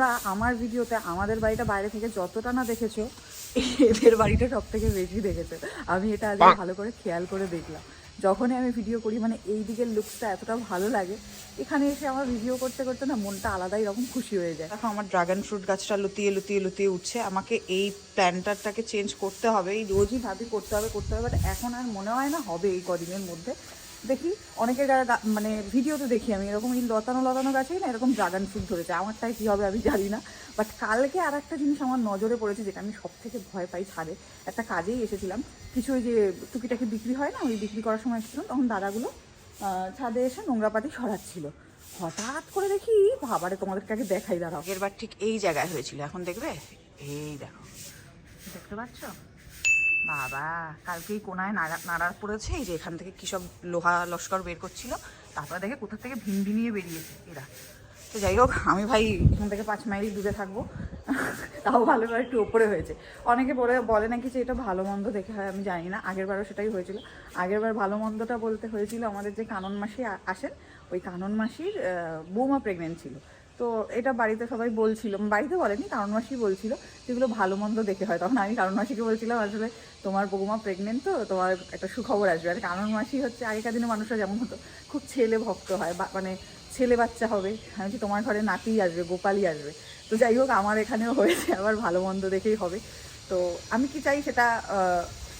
তোমরা আমার ভিডিওতে আমাদের বাড়িটা বাইরে থেকে যতটা না দেখেছ এদের বাড়িটা সব থেকে বেশি দেখেছ। আমি এটা আজকে ভালো করে খেয়াল করে দেখলাম। যখনই আমি ভিডিও করি মানে এই দিকের লুকসটা এতটা ভালো লাগে এখানে এসে আমার ভিডিও করতে করতে না মনটা আলাদাই রকম খুশি হয়ে যায়। দেখো আমার ড্রাগন ফ্রুট গাছটা লুতিয়ে লুতিয়ে লুতিয়ে উঠছে। আমাকে এই প্ল্যান্টারটাকে চেঞ্জ করতে হবে। এই রোজই ভাবি করতে হবে করতে হবে বাট এখন আর মনে হয় না হবে এই কদিনের মধ্যে। দেখি, অনেকের গা- মানে ভিডিওতে দেখি আমি, এরকম এই লতানো লতানো গাছেই না এরকম ড্রাগন ফ্রুট ধরেছে। আমারটাই কী হবে আমি জানি না। বাট কালকে আর একটা জিনিস আমার নজরে পড়েছে যেটা আমি সব থেকে ভয় পাই ছাদে। একটা কাজেই এসেছিলাম, কিছু ওই যে টুকিটাকি বিক্রি হয় না, ওই বিক্রি করার সময় এসেছিলাম, তখন দাদাগুলো ছাদে এসে নোংরাপাতি সরাচ্ছিল। হঠাৎ করে দেখি, বাবারে, তোমাদেরকে আগে দেখাই, দাঁড়াও। এরবার ঠিক এই জায়গায় হয়েছিল, এখন দেখবে? এই দেখো। দেখতে পাচ্ছ? বাবা, কালকেই কোনায় নাড়া নাড়া পড়েছে, এই যে এখান থেকে কী সব লোহা লস্কর বের করছিল, তারপরে দেখে কোথা থেকে ভিন নিয়ে বেরিয়েছে এরা। তো যাই হোক, আমি ভাই এখান থেকে পাঁচ মাইল দূরে থাকব, তাও ভালো করে একটু ওপরে হয়েছে। অনেকে বলে বলে নাকি যে এটা ভালো মন্দ দেখে হয়, আমি জানি না, আগের বারও সেটাই হয়েছিল। আগের বার ভালো মন্দটা বলতে হয়েছিল আমাদের যে কানন মাসি আসেন, ওই কানন মাসির বৌমা প্রেগনেন্ট ছিল। তো এটা বাড়িতে সবাই বলছিল বাড়িতে বলেনি কারণ মাসি বলছিল যেগুলো ভালো মন্দ দেখে হয়। তখন আমি কারণ মাসিকে বলছিলাম আসলে তোমার বৌমা প্রেগনেন্ট তো তোমার একটা সুখবর আসবে। আর কারণ মাসি হচ্ছে আগেকার দিনে মানুষরা যেমন হতো খুব ছেলে ভক্ত হয় মানে ছেলে বাচ্চা হবে। আমি বলছি, তোমার ঘরে নাতি আসবে গোপালই আসবে। তো যাই হোক আমার এখানেও হয়েছে আবার ভালো মন্দ দেখেই হবে। তো আমি কি চাই সেটা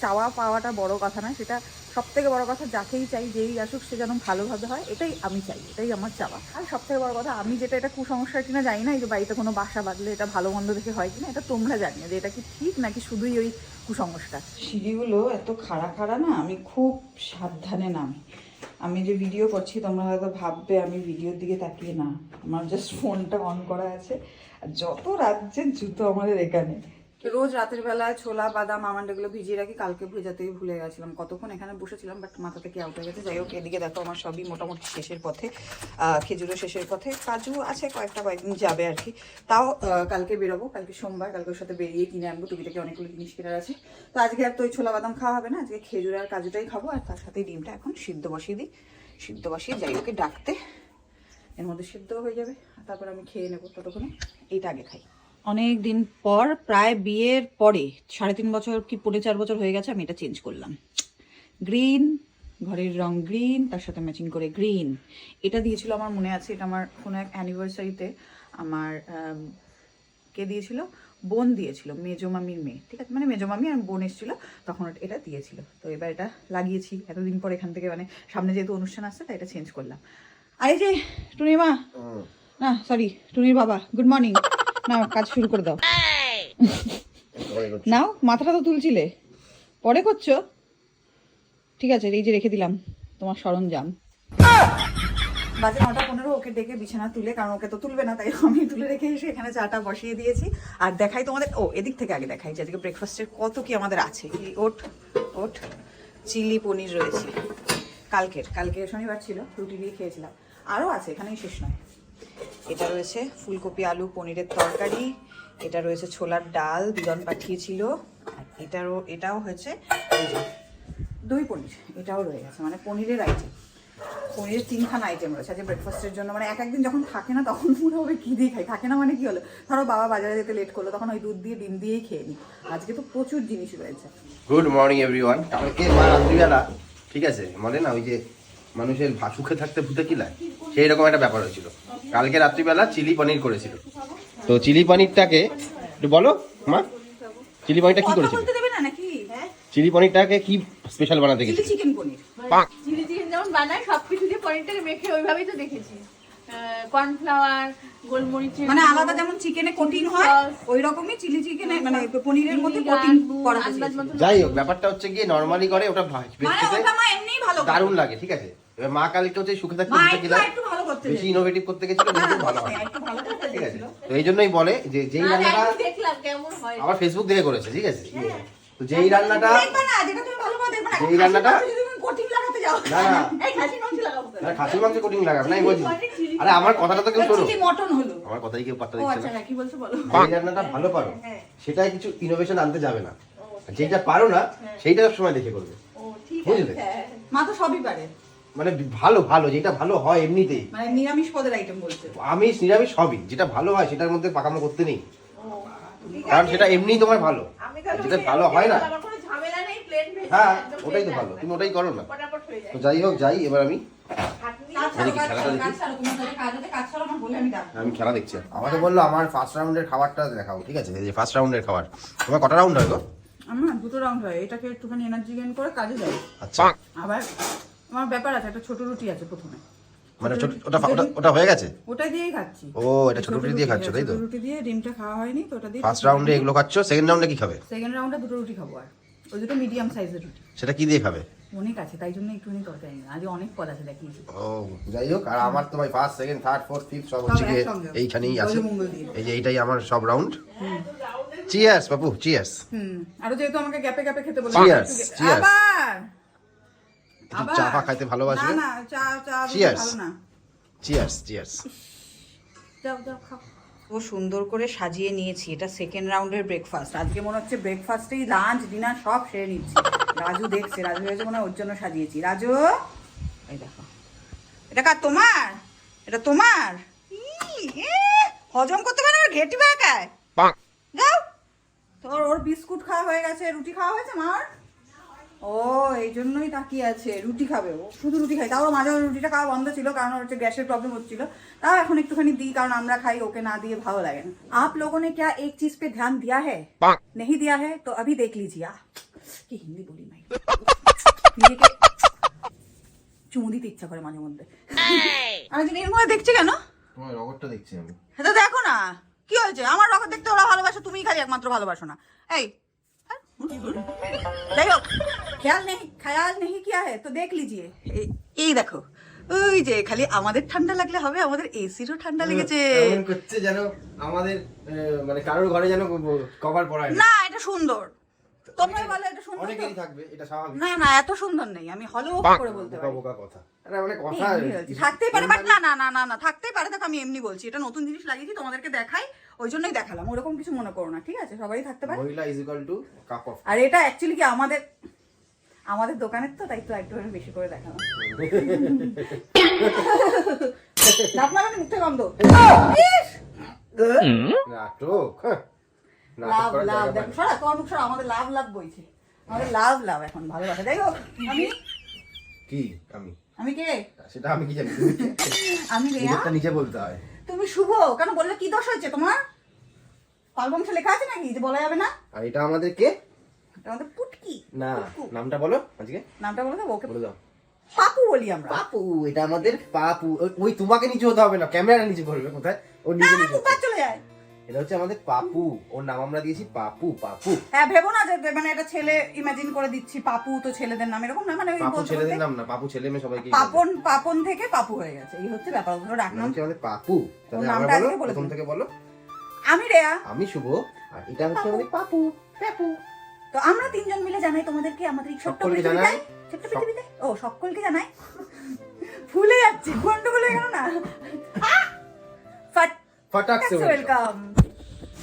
চাওয়া পাওয়াটা বড় কথা না সেটা সব থেকে বড় কথা যাকেই চাই, যেই আসুক সে যেন ভালোভাবে হয়, এটাই আমি চাই, এটাই আমার চাওয়া। আর সব থেকে বড় কথা, আমি যেটা, এটা কুসংস্কার কিনা জানি না, এই যে বাড়িতে কোনো বাসা বাঁধলে এটা ভালো মন্দ দেখে হয় কিনা, এটা তোমরা জানিও যে এটা কি ঠিক নাকি শুধুই ওই কুসংস্কার সিঁড়িগুলো এত খাড়া খাড়া না, আমি খুব সাবধানে নামি। আমি যে ভিডিও করছি, তোমরা হয়তো ভাববে আমি ভিডিওর দিকে তাকিয়ে না। আমার জাস্ট ফোনটা অন করা আছে। আর যত রাজ্যের জুতো আমাদের এখানে রোজ রাতের বেলায় ছোলা, বাদাম, আমন্ড এগুলো ভিজিয়ে রাখি। কালকে ভেজাতেই ভুলে গেছিলাম। কতক্ষণ এখানে বসেছিলাম বাট মাথা থেকে আউট হয়ে গেছে। যাই হোক, এদিকে দেখো আমার সবই মোটামুটি শেষের পথে খেজুরও শেষের পথে। কাজু আছে, কয়েকটা কয়েকদিন যাবে আর কি। তাও কালকে বেরোবো, কালকে সোমবার, কালকে ওর সাথে বেরিয়ে কিনে আনব। টুকিটাকি অনেকগুলো জিনিস কেনার আছে। তো আজকে আর তো ওই ছোলা, বাদাম খাওয়া হবে না। আজকে খেজুর আর কাজুটাই খাব, আর তার সাথে ডিমটা এখন সিদ্ধ বসিয়ে দিই। সিদ্ধ বসিয়ে যাই ওকে ডাকতে। এর মধ্যে সিদ্ধ হয়ে যাবে। তারপর আমি খেয়ে নেব ততক্ষণে। এইটা আগে খাই। অনেক দিন পর প্রায় বিয়ের পরে সাড়ে তিন বছর কি পৌনে চার বছর হয়ে গেছে আমি এটা চেঞ্জ করলাম। গ্রিন ঘরের রং গ্রিন তার সাথে ম্যাচিং করে গ্রিন এটা দিয়েছিল আমার মনে আছে এটা আমার কোনো এক অ্যানিভার্সারিতে আমার কে দিয়েছিল? বোন দিয়েছিল মেজো মামির মেয়ে ঠিক আছে? মানে মেজো মামি আর বোন এসেছিল তখন এটা দিয়েছিল। তো এবার এটা লাগিয়েছি এতদিন পর এখান থেকে মানে সামনে যেহেতু অনুষ্ঠান আসছে তাই এটা চেঞ্জ করলাম। আর এই যে টুনির মা না সরি টুনির বাবা গুড মর্নিং না কাজ শুরু করে দাও। নাও মাথাটা তো তুলছিলে। পরে করছ? ঠিক আছে এই যে রেখে দিলাম তোমার সরঞ্জাম। বাজে নটা পনেরো ওকে ডেকে বিছানা তুলে কারণ ওকে তো তুলবে না তাই আমি তুলে রেখে এসে এখানে চাটা বসিয়ে দিয়েছি। আর দেখাই তোমাদের ও এদিক থেকে আগে দেখাই যে আজকে ব্রেকফাস্টের কত কি আমাদের আছে। ওট ওট চিলি পনির রয়েছে। কালকের কালকে শনিবার ছিল রুটি দিয়ে খেয়েছিলাম। আরও আছে এখানেই শেষ নয়। এটা রয়েছে ফুলকপি, আলু, পনিরের তরকারি, এটা রয়েছে ছোলার ডাল দিদন পাঠিয়েছিল এটারও, এটাও হয়েছে দই পনির, এটাও রয়ে গেছে মানে পনিরের আইটেম পনিরের তিনখানা আইটেম রয়েছে, আজকে ব্রেকফাস্টের জন্য মানে এক একদিন যখন থাকে না, তখন মনে হবে কী দিয়ে খাই, থাকে না মানে কি হলো? ধরো বাবা বাজারে যেতে লেট করল, তখন ওই দুধ দিয়ে, ডিম দিয়েই খেয়ে নিই আজকে তো প্রচুর জিনিস রয়েছে। গুড মর্নিং এভরিওয়ান কালকে মা রাত্রিবেলা, ঠিক আছে? বলে না, ওই যে মানুষের ভা- সুখে থাকতে ভূতে লাগে? সেই রকম একটা ব্যাপার হয়েছিল। কালকে রাত্রিবেলা চিলি পনির করেছিল। তো চিলি পনিরটাকে একটু বলো মা। চিলি পনিরটা কি করেছিল? বলতে দেবে না নাকি? চিলি পনিরটাকে কি স্পেশাল বানাতে চিলি গেছিল? চিকেন পনির। চিলি চিকেন যেমন বানায় সবকিছু দিয়ে পনিরটাকে মেখে ওইভাবেই তো দেখেছি। কর্নফ্লাওয়ার গোলমরিচের মানে আলাদা যেমন চিকেনে কোটিং হয় ওই রকমই চিলি চিকেনে মানে পনিরের মধ্যে কোটিং করা যাই হোক ব্যাপারটা হচ্ছে গিয়ে নর্মালি করে ওটা ভা- বেশ মানে ওটা মা এমনিই ভালো দারুণ লাগে ঠিক আছে? এবার মা কালকে হচ্ছে সুখে থাকতে একটু ভালো করতে বেশি ইনোভেটিভ করতে গেছিল কিন্তু ভালো হয় হ্যাঁ, ঠিক আছে। তো এই জন্যই বলে যে যেই রান্নাটা একদিন দেখলাম কেমন হয়। আবার ফেসবুক দেখে করেছে ঠিক আছে? তো যেই রান্নাটা। যেই রান্নাটা-। না, খাসির মাংস কোটিং লাগাব বলছি। আরে আমার কথাটা তো কেউ শোনো। আমার কথাই কেউ পাত্তা দিচ্ছে আচ্ছা, না হ্যাঁ, বলো। যেই রান্নাটা ভালো পারো সেটাই কিছু ইনোভেশন আনতে যাবে না। যেটা পারো না সেইটা সব সময় দেখে করবে। বুঝলে? মা তো সবই পারে। মানে ভালো ভালো যেটা ভালো হয় এমনিতেই। মানে নিরামিষ পদের আইটেম বলছে। আমিষ নিরামিষ সবই যেটা ভালো হয় সেটার মধ্যে পাকামো করতে নেই। কারণ সেটা এমনিই তোমার ভালো। যেটা ভালো হয় না। হ্যাঁ ওটাই তো ভালো। তুমি ওটাই করো না। ফটাফট হয়ে যায়। তো যাই হোক যাই এবার আমি দেখি, খেলাটা দেখি। আমি খেলা দেখছি আমাকে বলল আমার ফার্স্ট রাউন্ডের খাবারটা দেখাও ঠিক আছে? এই যে ফার্স্ট রাউন্ডের খাবার। তোমার কটা রাউন্ড হয় গো? আমার দুটো রাউন্ড হয়। এটাকে একটুখানি এনার্জি গেইন করে কাজে যায় আচ্ছা। আবার আমার ব্যাপার আছে একটা ছোট রুটি আছে প্রথমে। মানে ছোট ওটা ওটা ওটা হয়ে গেছে? ওটা দিয়েই খাচ্ছি। ও এটা ছোট রুটি দিয়ে খাচ্ছ তাই তো? রুটি দিয়ে ডিমটা খাওয়া হয়নি তো ওটা দিয়ে ফার্স্ট রাউন্ডে এগুলো খাচ্ছ সেকেন্ড রাউন্ডে কি খাবে? সেকেন্ড রাউন্ডে দুটো রুটি খাব আর। ওই দুটো মিডিয়াম সাইজের রুটি। সেটা কি দিয়ে খাবে? অনেক আছে তাই জন্য একটুখানি তরকারি নিলাম। আজ অনেক পদ আছে দেখিয়েছি ও যাই হোক আর আমার তো ভাই first second third fourth fifth সব হচ্ছে এইখানেই আছে। এই যে এইটাই আমার সব রাউন্ড চিয়ার্স বাবু চিয়ার্স হুম। আরও যেহেতু আমাকে গ্যাপে গ্যাপে খেতে বলে Cheers, cheers. একটু চা ফা খাইতে ভালোবাসবে? না না চা চা ভালো না। চিয়ার্স চিয়ার্স যাও যাও খাও। ও সুন্দর করে সাজিয়ে নিয়েছি এটা সেকেন্ড রাউন্ডের ব্রেকফাস্ট আজকে মনে হচ্ছে ব্রেকফাস্টেই লাঞ্চ ডিনার সব সেরে নিচ্ছি। রাজু দেখছে রাজু ভেবেছে মনে হয় ওর জন্য সাজিয়েছি। রাজু? এই দেখো। এটা কার তোমার? এটা তোমার? হজম করতে পারে না ঘেটি বাঁকায়। যাও। তোর ওর বিস্কুট খাওয়া হয়ে গেছে রুটি খাওয়া হয়েছে মার? ও এই জন্যই তাকিয়ে আছে রুটি খাবে ও শুধু রুটি খাই তাও মাঝে মাঝে রুটিটা খাওয়া বন্ধ ছিল কারণ ওর হচ্ছে গ্যাসের প্রবলেম হচ্ছিল তাও এখন একটুখানি দিই কারণ আমরা খাই ওকে না দিয়ে ভালো লাগে না आप लोगों ने क्या एक चीज पे ध्यान दिया है नहीं दिया है तो अभी देख लीजिए आ কি হিন্দি বলি মাই নিজেকে চুমু দিতে ইচ্ছা করে মাঝে মধ্যে আমি তো নির্ময় দেখছি কেন তোমার রগরটা দেখছি আমি এটা দেখো না কি হয়েছে আমার রকম দেখতে ওরা ভালোবাসে তুমিই খালি একমাত্র ভালোবাসো না এই হ্যাঁ? হোক খেয়াল নেই খেয়াল নেই কিয়া হে তো দেখ লিজিয়ে এই- দেখো ওই যে খালি আমাদের ঠান্ডা লাগলে হবে আমাদের এসিরও ঠান্ডা লেগেছে। করছে যেন আমাদের মানে কারোর ঘরে যেন কভার পড়ায় না। না এটা সুন্দর। তোমরাই বলো এটা সুন্দর? অনেকেরই থাকবে এটা স্বাভাবিক। না না এত সুন্দর নেই আমি হলো করে বলতে পারি। বোকা কথা। আরে মানে কথা থাকতেই পারে বাট না না না না না থাকতেই পারে দেখো আমি এমনি বলছি এটা নতুন জিনিস লাগিয়েছি তোমাদেরকে দেখাই। ওই জন্যই দেখালাম ওরকম কিছু মনে করো না ঠিক আছে? সবাই থাকতে পারে। মহিলা is equal to cup of আর এটা অ্যাকচুয়ালি কি আমাদের আমাদের দোকানের তো তাই তো একটু বেশি করে দেখালাম। গন্ধ। ইস! নাটক। হ্যাঁ। লাভ লাভ। দেখো পায় না। সরা তোমার মুখ সরা আমাদের লাভ লাভ বইছে। আমাদের লাভ লাভ এখন ভালোবাসা। হোক আমি? কি? আমি? আমি কে? সেটা আমি কি জানি? কে? আমি নিজে বলতে হয়। তুমি শুভ কেন বললে কি দোষ হয়েছে তোমার? পালবংশে লেখা আছে নাকি? যে বলা যাবে না? আর এটা আমাদের কে? এটা আমাদের পুটকি। না নামটা বলো আজকে। নামটা বলে দেবো ওকে। বলে দাও। পাপু বলি আমরা। পাপু এটা আমাদের পাপু। ওই- তোমাকে নিচে হতে হবে না ক্যামেরা নিচে করবে কোথায়? ও না নিজে আমার নিচে চলে যায়। এটা হচ্ছে আমাদের পাপু। ওর নাম আমরা দিয়েছি পাপু পাপু। হ্যাঁ ভেবো না যে মানে এটা ছেলে ইমাজিন করে দিচ্ছি পাপু তো ছেলেদের নাম এরকম না? মানে পাপু ছেলেদের নাম না পাপু ছেলে মেয়ে সবাইকে পাপন পাপন থেকে পাপু হয়ে গেছে। এই হচ্ছে ব্যাপার ওগুলো নাম হচ্ছে আমাদের পাপু। তাহলে আমরা বলে প্রথম থেকে বলো। আমি রেয়া। আমি শুভ আর এটা হচ্ছে আমাদের পাপু পাপু তো আমরা তিনজন মিলে জানাই তোমাদেরকে আমাদের এই ছোট্ট জানাই। ছোট্ট পৃথিবীতে ও সকলকে জানাই? ভুলে যাচ্ছি গন্ডগোল হয়ে গেল না? ফাট ফাটাকসে। ওয়েলকাম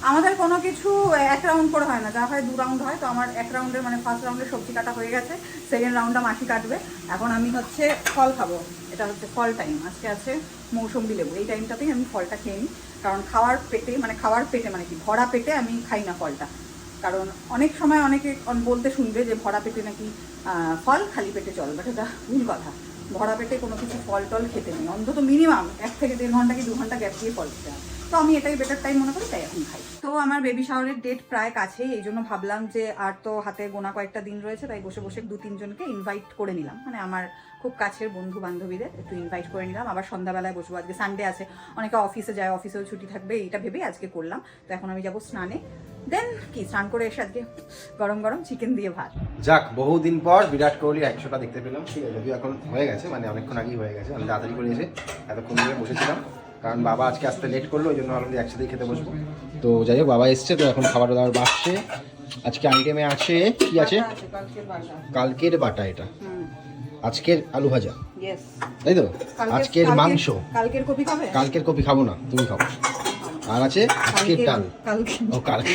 আমাদের কোনো কিছু এক রাউন্ড করে হয় না যা হয় দু রাউন্ড হয়। তো আমার এক রাউন্ডের মানে ফার্স্ট রাউন্ডের সবজি কাটা হয়ে গেছে সেকেন্ড রাউন্ডটা মাসি কাটবে। এখন আমি হচ্ছে ফল খাব এটা হচ্ছে ফল টাইম আজকে আছে মৌসম্বি লেবু এই টাইমটাতেই আমি ফলটা খেয়ে নিই। কারণ খাওয়ার পেটে মানে খাওয়ার পেটে মানে কি, ভরা পেটে আমি খাই না ফলটা। কারণ অনেক সময় অনেকে বলতে শুনবে যে ভরা পেটে নাকি ফল খালি পেটে চল, বাট এটা ভুল কথা। ভরা পেটে কোনো কিছু ফল টল খেতে নেই। অন্তত মিনিমাম এক থেকে দেড় ঘণ্টা কি দু ঘণ্টা গ্যাপ দিয়ে ফল খেতে হয়। তো আমি এটাই বেটার টাইম মনে করি, তাই এখন খাই। তো আমার বেবি শাওয়ারের ডেট প্রায় কাছেই, এই জন্য ভাবলাম যে আর তো হাতে গোনা কয়েকটা দিন রয়েছে, তাই বসে বসে দু তিনজনকে ইনভাইট করে নিলাম। মানে আমার খুব কাছের বন্ধু বান্ধবীদের একটু ইনভাইট করে নিলাম। আবার সন্ধ্যাবেলায় বসবো, আজকে সানডে আছে। অনেকে অফিসে যায় অফিসেও ছুটি থাকবে, এইটা ভেবেই আজকে করলাম। তো এখন আমি যাব স্নানে। দেন কি, স্নান করে এসে আজকে গরম গরম চিকেন দিয়ে ভাত। যাক, বহুদিন পর বিরাট কোহলির একশোটা দেখতে পেলাম। ঠিক আছে, যদিও এখন হয়ে গেছে মানে অনেকক্ষণ আগেই হয়ে গেছে। আমি তাড়াতাড়ি করে এসে এতক্ষণ ধরে বসেছিলাম। কারণ বাবা আজকে আসতে লেট করল ওই জন্য ভাবলাম যে একসাথেই খেতে বসবো। তো যাই হোক বাবা এসছে তো এখন খাবার দাবার বাড়ছে। আজকে আইটেমে আছে কি আছে? কালকের বাটা। এটা। আজকের আলু ভাজা। তাই তো? আজকের মাংস। কালকের কপি খাবে? কালকের কপি খাব না তুমি খাব আর আছে আজকের ডাল। ও কালকে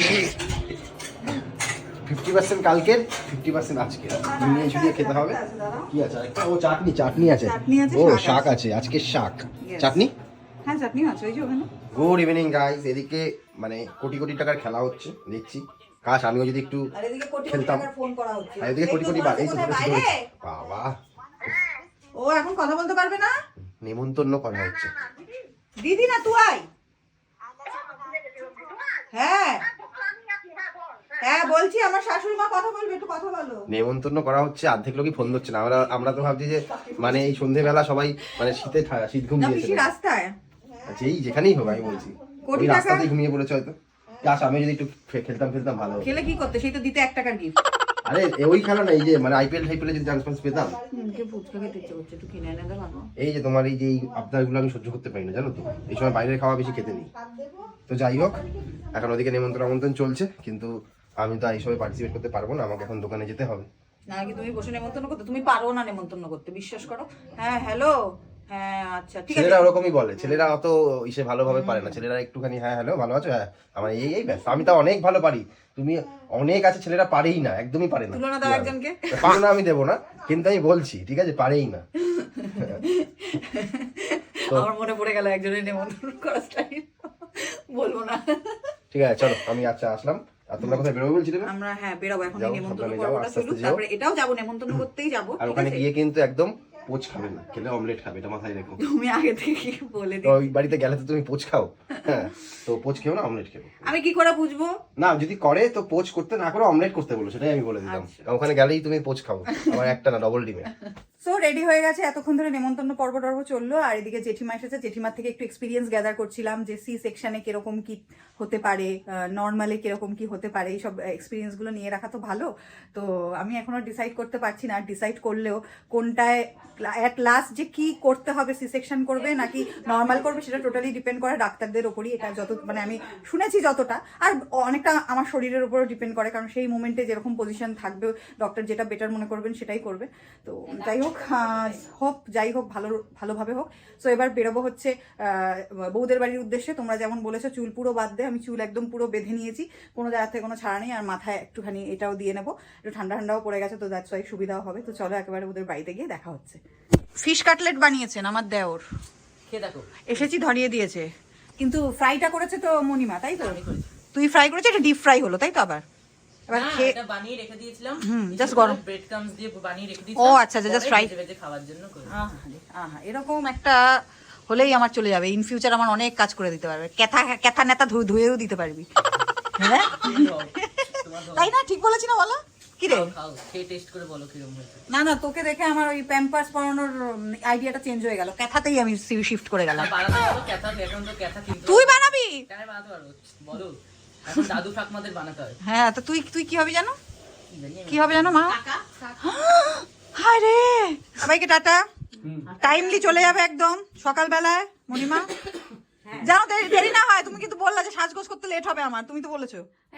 ফিফটি পার্সেন্ট কালকের ফিফটি পার্সেন্ট আজকে মিলিয়ে ঝুলিয়ে খেতে হবে। কি আছে? ও চাটনি চাটনি আছে। ও শাক আছে। আজকের শাক. চাটনি? হ্যাঁ চাটনি আছে ওই যে ওখানে। গুড ইভিনিং গাইস এদিকে মানে কোটি কোটি টাকার খেলা হচ্ছে দেখছি। কাশ আমিও যদি একটু আর এদিকে কোটি কোটি খেলতাম। টাকার ফোন করা হচ্ছে। আর এদিকে কোটি কোটি এই তো। বাবা। ও এখন কথা বলতে পারবে না? নেমন্তন্ন করা হচ্ছে। দিদি না তুই আয়। হ্যাঁ। হ্যাঁ বলছি আমার শাশুড়ি মা কথা বলবে একটু কথা বলো। নেমন্তন্ন করা হচ্ছে অর্ধেক লোকই ফোন ধরছে না। আমরা আমরা তো ভাবছি যে মানে এই সন্ধেবেলা সবাই মানে শীতে শীত ঘুম দিয়েছে। রাস্তায়। আচ্ছা এই যেখানেই হোক আমি বলছি। কোটি রাস্তাতেই ঘুমিয়ে পড়েছে হয়তো। কাশ আমি যদি একটু খেলতাম খেলতাম ভালো খেলে কি করতে? সেই তো দিতে এক টাকার গিফট আরে ওই খেলা না এই যে মানে আইপিএল টাইপিএল যদি চান্স ফান্স পেতাম। এই যে তোমার এই যে আমি সহ্য করতে পারি না জানো তো? এই সময় বাইরের খাওয়া বেশি খেতে নেই। তো যাই হোক এখন ওদিকে নেমন্তন্ন আমন্ত্রণ চলছে কিন্তু আমি তো এই সময় পার্টিসিপেট করতে পারব না আমাকে এখন দোকানে যেতে হবে। না কি তুমি বসে নেমন্তন্ন করতে? তুমি পারো না নেমন্তন্ন করতে বিশ্বাস করো। হ্যাঁ হ্যালো হ্যাঁ আচ্ছা ঠিক আছে। ছেলেরা ওরকমই বলে ছেলেরা অত ইসে ভালোভাবে পারে না। ছেলেরা একটুখানি হ্যাঁ হ্যালো ভালো আছো? হ্যাঁ আমার এই এই ব্যাস আমি তো অনেক ভালো পারি। তুমি অনেক আছে ছেলেরা পারেই না একদমই পারে না। তুলনা দাও একজনকে। তুলনা আমি দেবো না কিন্তু আমি বলছি ঠিক আছে পারেই না। আমার মনে পড়ে গেল একজনের নেমন্তন্ন করা স্টাইল বলব না। ঠিক আছে চলো আমি আচ্ছা আসলাম। আর তোমরা কোথায় বেরোবে বলছিলে আমরা হ্যাঁ বেরোবো এখন নেমন্তন্ন পর্বটা যাও। তারপরে এটাও যাব নেমন্তন্ন করতেই যাব আর ওখানে গিয়ে কিন্তু একদম পোচ খাবে না খেলে অমলেট খাবে এটা মাথায় রেখো। তুমি আগে থেকে বলে দিও। ওই বাড়িতে গেলে তো তুমি পোচ খাও। হ্যাঁ তো পোচ খেও না অমলেট খেও আমি কি করে বুঝব? না যদি করে তো পোচ করতে না করে অমলেট করতে বলো সেটাই আমি বলে দিলাম আচ্ছা। ওখানে গেলেই তুমি পোচ খাও আমার একটা না ডবল ডিমে সো রেডি হয়ে গেছে, এতক্ষণ ধরে নেমন্তন্ন পর্ব টর্ব চলল, আর এদিকে জেঠিমা এসেছে, জেঠিমার থেকে একটু এক্সপিরিয়েন্স গ্যাদার করছিলাম যে সি সেকশনে কীরকম কি হতে পারে নর্মালে কীরকম কি হতে পারে, এইসব এক্সপিরিয়েন্সগুলো নিয়ে রাখা তো ভালো। তো আমি এখনও ডিসাইড করতে পারছি না ডিসাইড করলেও কোনটায় অ্যাট লাস্ট যে কি করতে হবে সি সেকশন করবে নাকি নর্মাল করবে, সেটা টোটালি ডিপেন্ড করে ডাক্তারদের ওপরই, এটা যত মানে আমি শুনেছি যতটা, আর অনেকটা আমার শরীরের উপরও ডিপেন্ড করে, কারণ সেই মুমেন্টে যেরকম পজিশন থাকবে ডক্টর যেটা বেটার মনে করবেন সেটাই করবে। তো যাই হোক হোক হোক যাই হোক ভালো ভালোভাবে হোক। সো এবার বেরোবো হচ্ছে বৌদের বাড়ির উদ্দেশ্যে। তোমরা যেমন বলেছ চুল পুরো বাদ দে। আমি চুল একদম পুরো বেঁধে নিয়েছি। কোনো জায়গা থেকে কোনো ছাড়া নেই। আর মাথায় একটুখানি এটাও দিয়ে নেব। একটু ঠান্ডা ঠান্ডাও পড়ে গেছে তো দ্যাটস ওয়াই সুবিধাও হবে। তো চলো একেবারে ওদের বাড়িতে গিয়ে দেখা হচ্ছে। ফিশ কাটলেট বানিয়েছেন আমার দেওর। এসেছি ধরিয়ে দিয়েছে। কিন্তু ফ্রাইটা করেছে তো মনিমা তাই তো? তুই ফ্রাই করেছে এটা ডিপ ফ্রাই হলো তাই তো আবার? এবার খেয়ে এটা বানিয়ে রেখে দিয়েছিলাম। হুম, just গরম। ব্রেড ক্রামস দিয়ে বানিয়ে রেখে ও, আচ্ছা, আচ্ছা, just পরে ভেজে ভেজে খাওয়ার জন্য করে আহা, এরকম একটা হলেই আমার চলে যাবে। ইন ফিউচার আমার অনেক কাজ করে দিতে পারবে। ক্যাথা ক্যাথা নেতা ধুয়েও দিতে পারবি। হ্যাঁ? তাই না? ঠিক বলেছি না বলো? টেস্ট করে না না তোকে দেখে আমার ওই প্যাম্পাস পরানোর আইডিয়াটা চেঞ্জ হয়ে গেল। ক্যাথাতেই আমি শিফট করে গেলাম। কিনতে তুই বানাবি? বলো। দাদু ঠাকুমাদের বানাতে হয় হ্যাঁ তো তুই তুই কি হবে জানো কি হবে জানো মা? হায় রে! সবাইকে টাটা। টাইমলি চলে যাবে একদম। সকালবেলায় মণিমা। জানো দেরি দেরি না হয় তুমি কিন্তু বললা যে সাজগোজ করতে লেট হবে আমার তুমি তো বলেছ।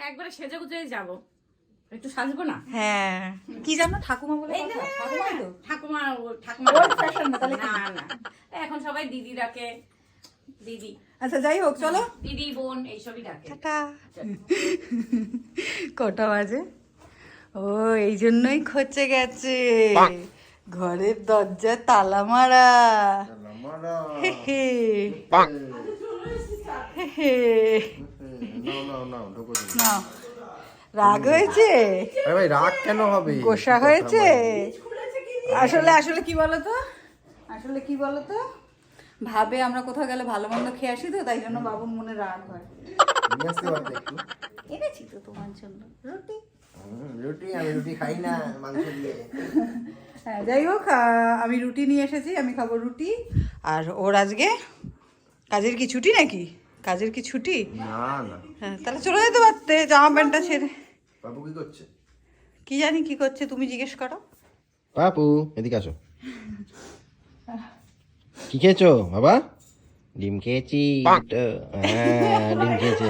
একবারে সেজে গুজে যাব। একটু সাজবো না? হ্যাঁ। কি জানো ঠাকুমা বলে? ঠাকুমা ঠাকুমা না এখন সবাই দিদি ডাকে দিদি। আচ্ছা যাই হোক চলো। দিদি বোন এইসবই ডাকে। টাটা। কটা বাজে? ও এই জন্যই খচে গেছে। ঘরের দরজা তালা মারা। হে হে। হে হে। না রাগ হয়েছে? আরে ভাই রাগ কেন হবে? গোসা হয়েছে? আসলে আসলে কি বলতো আসলে কি বলতো ভাবে আমরা কোথাও গেলে ভালো মন্দ খেয়ে আসি তো তাই জন্য বাবুর মনে রাগ হয়। এনেছি তো তোমার জন্য রুটি। রুটি আমি রুটি খাই না মাংস দিয়ে। হ্যাঁ যাই হোক আমি রুটি নিয়ে এসেছি আমি খাব রুটি। আর ওর আজকে কাজের কি ছুটি নাকি? কাজের কি ছুটি? না না। হ্যাঁ তাহলে চলে যেতে পারতে জামা প্যান্টটা ছেড়ে। বাবু কি করছে? কি জানি কি করছে তুমি জিজ্ঞেস করো। পাপু এদিকে আসো। কি খেয়েছো? বাবা? ডিম খেয়েছি। হ্যাঁ ডিম খেয়েছে।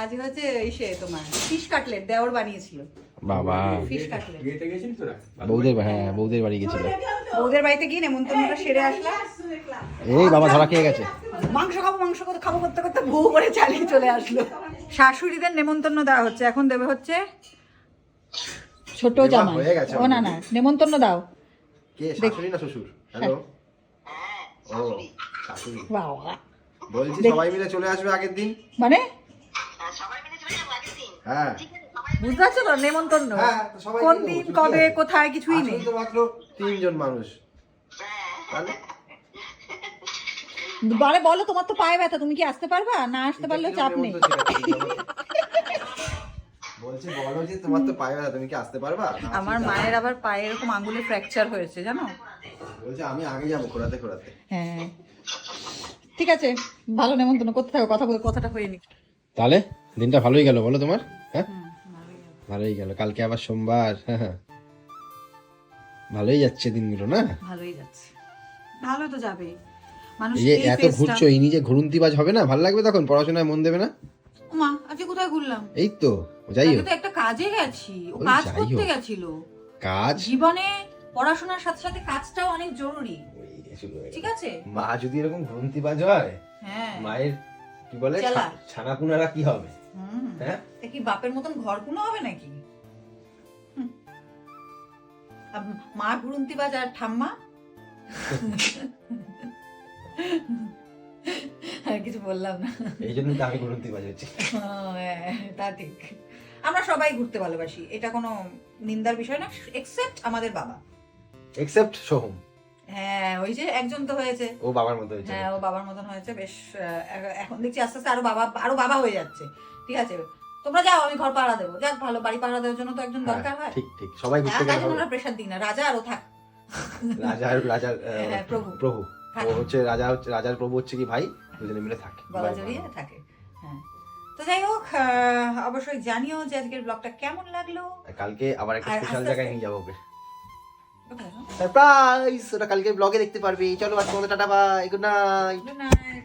আজকে হচ্ছে ইসে তোমার ফিশ কাটলেট দেওর বানিয়েছিল। বাবা। Fish cutlet. বৌদের হ্যাঁ বৌদের বাড়ি গেছিল। বৌদের বাড়িতে গিয়ে নেমন্তন্নটা সেরে আসলাম। এই বাবা ধরা খেয়ে গেছে। মাংস খাব মাংস খাব খাব করতে করতে বউ করে চালিয়ে চলে আসলো। শাশুড়িদের নেমন্তন্ন দেওয়া হচ্ছে। এখন দেবে হচ্ছে ছোট হয়ে ও না না নেমন্তন্ন দাও। কে? শাশুড়ি না শ্বশুর? হ্যালো ও শাশুড়ি। বাবা। বলছি সবাই মিলে চলে আসবে আগের দিন? মানে? হ্যাঁ বুঝতে পারছ তো নেমন্তন্ন। হ্যাঁ, তো সবাই কোন দিন কবে কোথায় কিছুই নেই। তো মাত্র তিনজন মানুষ। তাহলে? বারে বলো তোমার তো পায়ে ব্যথা তুমি কি আসতে পারবা? না আসতে পারলেও এটা চাপ নেই। নেমন্তন্ন? বলছি বলো যে তোমার তো পায়ে ব্যথা তুমি কি আসতে পারবা? আমার মায়ের আবার পায়ে এরকম আঙ্গুলে ফ্র্যাকচার হয়েছে জানো? বলছে আমি আগে যাব ঘোরাতে ঘোরাতে। হ্যাঁ। ঠিক আছে ভালো নেমন্তন্ন করতে থাকো কথা বলে কথাটা হয়ে নি তাহলে দিনটা ভালোই গেল বলো তোমার হ্যাঁ? ভালোই গেল। কালকে আবার সোমবার হ্যাঁ ভালোই যাচ্ছে দিনগুলো না? ভালোই যাচ্ছে। ভালো তো যাবে মানুষ যে এত ঘুরছো এই নিজে ঘুরন্তিবাজ হবে না? ভালো লাগবে তখন? পড়াশোনায় মন দেবে না? মা আজকে কোথায় ঘুরলাম? এই তো যাই হোক। একটা কাজে গেছি। ও কাজ করতে গেছিল। কাজ? জীবনে পড়াশোনার সাথে সাথে কাজটাও অনেক জরুরি। ঠিক আছে? মা যদি এরকম ঘুরন্তিবাজ হয় হ্যাঁ। মায়ের কি বলে চালা। ছা- কি হবে? হ্যাঁ? কি বাপের মতন ঘর কোনো হবে নাকি? মা ঘুরন্তি বাজ আর ঠাম্মা? আর কিছু বললাম না। এই তো আমি হ্যাঁ, তা ঠিক। আমরা সবাই ঘুরতে ভালোবাসি এটা কোনো নিন্দার বিষয় না এক্সেপ্ট আমাদের বাবা। এক্সেপ্ট সোহম। হ্যাঁ ওই যে একজন তো হয়েছে। ও বাবার মতো হয়েছে। হ্যাঁ ও বাবার মতন হয়েছে বেশ এখন দেখছি আস্তে আস্তে আরও বাবা আরও বাবা হয়ে যাচ্ছে। ঠিক আছে তোমরা যাও আমি ঘর পাহারা দেবো। যাক ভালো বাড়ি পাহারা দেওয়ার জন্য তো একজন দরকার হ্যাঁ, হয় ঠিক ঠিক সবাই ঘুরতে গেলে আমরা প্রেশার দিই না রাজা আরও থাক। রাজা আহ, হ্যাঁ, প্রভু। প্রভু। ও হচ্ছে রাজা হচ্ছে রাজার প্রভু হচ্ছে কি ভাই? দুজনে মিলে থাকে। গলা জড়িয়ে থাকে। হ্যাঁ। তো যাই হোক অবশ্যই জানিও যে আজকের ব্লগটা কেমন লাগল। কালকে আবার একটা স্পেশাল জায়গায় নিয়ে যাব ওকে। সারপ্রাইজ ওটা কালকে ব্লগে দেখতে পারবি। চলো আজকে তোমাদের tata bye good night good night